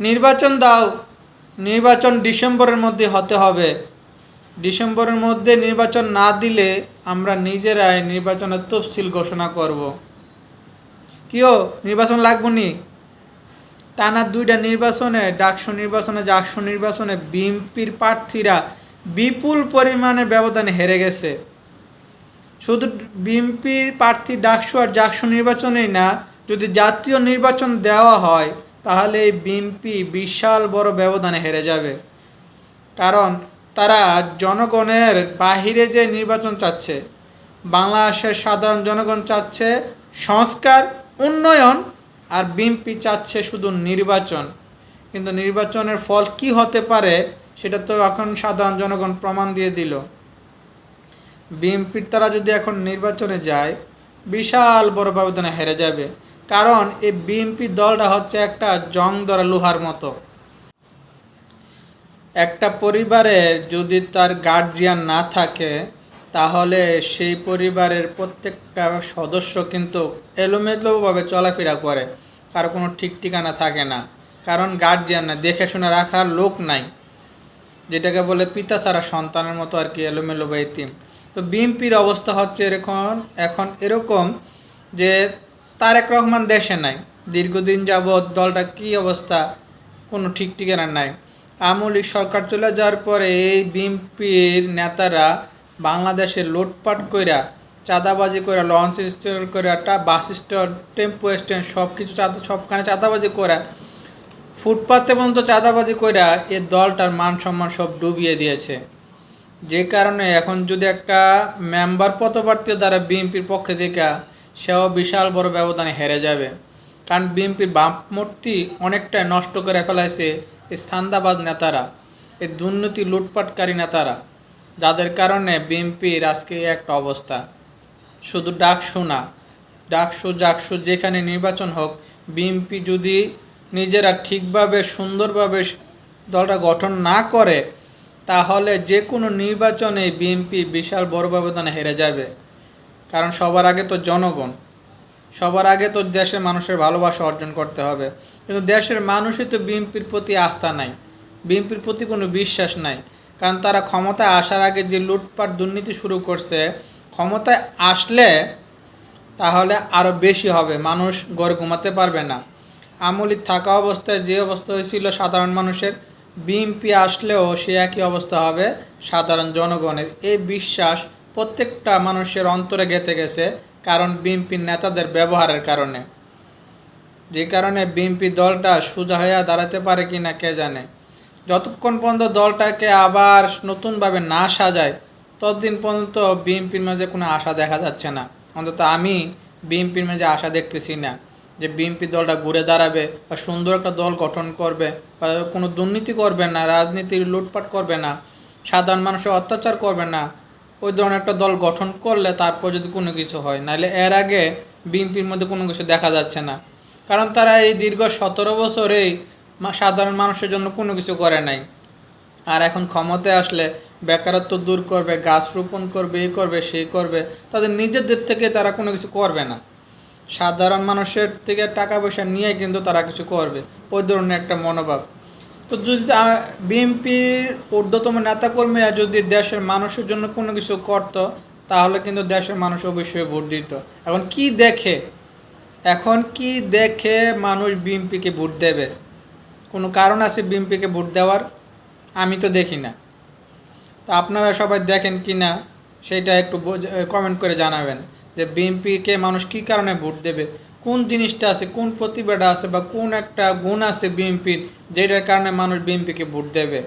নির্বাচন দাও। নির্বাচন ডিসেম্বরের মধ্যে হতে হবে। ডিসেম্বরের মধ্যে নির্বাচন না দিলে আমরা নিজেরাই নির্বাচনের তফসিল ঘোষণা করব। কিও নির্বাচন লাগবো নি? টানা দুইটা নির্বাচনে, ডাকসু নির্বাচনে, জাকসু নির্বাচনে বিএনপির প্রার্থীরা বিপুল পরিমাণে ব্যবধানে হেরে গেছে। শুধু বিএনপির প্রার্থী ডাকসু আর জাকসু নির্বাচনেই না, যদি জাতীয় নির্বাচন দেওয়া হয় তাহলে এই বিএনপি বিশাল বড় ব্যবধানে হেরে যাবে। কারণ তারা জনগণের বাহিরে যে নির্বাচন চাচ্ছে, বাংলাদেশের সাধারণ জনগণ চাচ্ছে সংস্কার, উন্নয়ন, আর বিএনপি চাচ্ছে শুধু নির্বাচন। কিন্তু নির্বাচনের ফল কি হতে পারে, সেটা তো এখন সাধারণ জনগণ প্রমাণ দিয়ে দিল। বিএনপির তারা যদি এখন নির্বাচনে যায়, বিশাল বড় ব্যবধানে হেরে যাবে। কারণ এই বিএনপি দলটা হচ্ছে একটা জং ধরা লোহার মতো। একটা পরিবারে যদি তার গার্জিয়ান না থাকে, তাহলে সেই পরিবারের প্রত্যেকটা সদস্য কিন্তু এলোমেলোভাবে চলাফেরা করে। কারও কোনো ঠিক ঠিকানা থাকে না। কারণ গার্জিয়ান না দেখে শুনে রাখার লোক নাই। যেটাকে বলে পিতা ছাড়া সন্তানের মতো আর কি এলোমেলো বা ইতিম তো বিএনপির অবস্থা হচ্ছে এরকম, এখন এরকম যে তারেক রহমান দেশে নাই। দীর্ঘদিন যাবৎ দলটা কি অবস্থা, কোনো ঠিক ঠিকানা নাই। আমলি সরকার চলে যাওয়ার পরে এই বিএনপির নেতারা বাংলাদেশে লুটপাট কইরা, চাঁদাবাজি করে লঞ্চ স্ট্যান্ড করে একটা বাস স্ট্যান্ড, টেম্পো স্ট্যান্ড সব কিছু চাঁদা, সবখানে চাঁদাবাজি করে ফুটপাতে পর্যন্ত চাঁদাবাজি কইরা এ দলটার মান সম্মান সব ডুবিয়ে দিয়েছে। যে কারণে এখন যদি একটা মেম্বার পদপ্রার্থী দ্বারা বিএনপির পক্ষে থেকে সেও বিশাল বড় ব্যবধানে হেরে যাবে। কারণ বিএনপির বামমূর্তি অনেকটাই নষ্ট করে ফেলাইছে এই সান্দাবাজ নেতারা, এই দুর্নীতি লুটপাটকারী নেতারা, যাদের কারণে বিএনপির আজকে একটা অবস্থা। শুধু ডাকসু না, ডাকসু, জাকসু যেখানে নির্বাচন হোক, বিএনপি যদি নিজেরা ঠিকভাবে, সুন্দরভাবে দলটা গঠন না করে, তাহলে যে কোনো নির্বাচনে বিএনপি বিশাল বড় ব্যবধানে হেরে যাবে। কারণ সবার আগে তো জনগণ, সবার আগে তো দেশের মানুষের ভালোবাসা অর্জন করতে হবে। কিন্তু দেশের মানুষই তো বিএনপির প্রতি আস্থা নাই, বিএনপির প্রতি কোনো বিশ্বাস নাই। কারণ তারা ক্ষমতায় আসার আগে যে লুটপাট দুর্নীতি শুরু করছে, ক্ষমতায় আসলে তাহলে আরও বেশি হবে, মানুষ গড়ে ঘুমাতে পারবে না। আমলি থাকা অবস্থায় যে অবস্থা হয়েছিল সাধারণ মানুষের, বিএনপি আসলেও সে একই অবস্থা হবে সাধারণ জনগণের। এই বিশ্বাস প্রত্যেকটা মানুষের অন্তরে গেঁথে গেছে কারণ বিএনপির নেতাদের ব্যবহারের কারণে। যে কারণে বিএনপি দলটা সোজা হয়ে দাঁড়াতে পারে কি না কে জানে। যতক্ষণ পর্যন্ত দলটাকে আবার নতুনভাবে না সাজায়, ততদিন পর্যন্ত বিএনপির মাঝে কোনো আশা দেখা যাচ্ছে না। অন্তত আমি বিএনপির মাঝে আশা দেখতেছি না যে বিএনপি দলটা ঘুরে দাঁড়াবে বা সুন্দর একটা দল গঠন করবে বা কোনো দুর্নীতি করবে না, রাজনীতির লুটপাট করবে না, সাধারণ মানুষের অত্যাচার করবে না ওই ধরনের একটা দল গঠন করলে তারপর যদি কোনো কিছু হয়, নাহলে এর আগে বিএনপির মধ্যে কোনো কিছু দেখা যাচ্ছে না। কারণ তারা এই দীর্ঘ সতেরো বছরেই সাধারণ মানুষের জন্য কোনো কিছু করে নাই। আর এখন ক্ষমতায় আসলে বেকারত্ব দূর করবে, গাছ রোপণ করবে এই করবে সেই করবে, তাদের নিজেদের থেকে তারা কোনো কিছু করবে না। সাধারণ মানুষের থেকে টাকা পয়সা নিয়ে কিন্তু তারা কিছু করবে। ওই ধরনের একটা মনোভাব। তো যদি বিএনপির ঊর্ধ্বতম নেতাকর্মীরা যদি দেশের মানুষের জন্য কোনো কিছু করতো, তাহলে কিন্তু দেশের মানুষ অবশ্যই ভোট দিত। এখন কি দেখে? এখন কি দেখে মানুষ বিএনপিকে ভোট দেবে? কোনো কারণ আছে বিএনপিকে ভোট দেওয়ার? আমি তো দেখি না। তো আপনারা সবাই দেখেন কি না, সেটা একটু কমেন্ট করে জানাবেন যে বিএনপিকে মানুষ কি কারণে ভোট দেবে? কোন জিনিসটা আছে, কোন প্রতিভাটা আছে বা কোন একটা গুণ আছে বিএনপির যেটার কারণে মানুষ বিএনপিকে ভোট দেবে?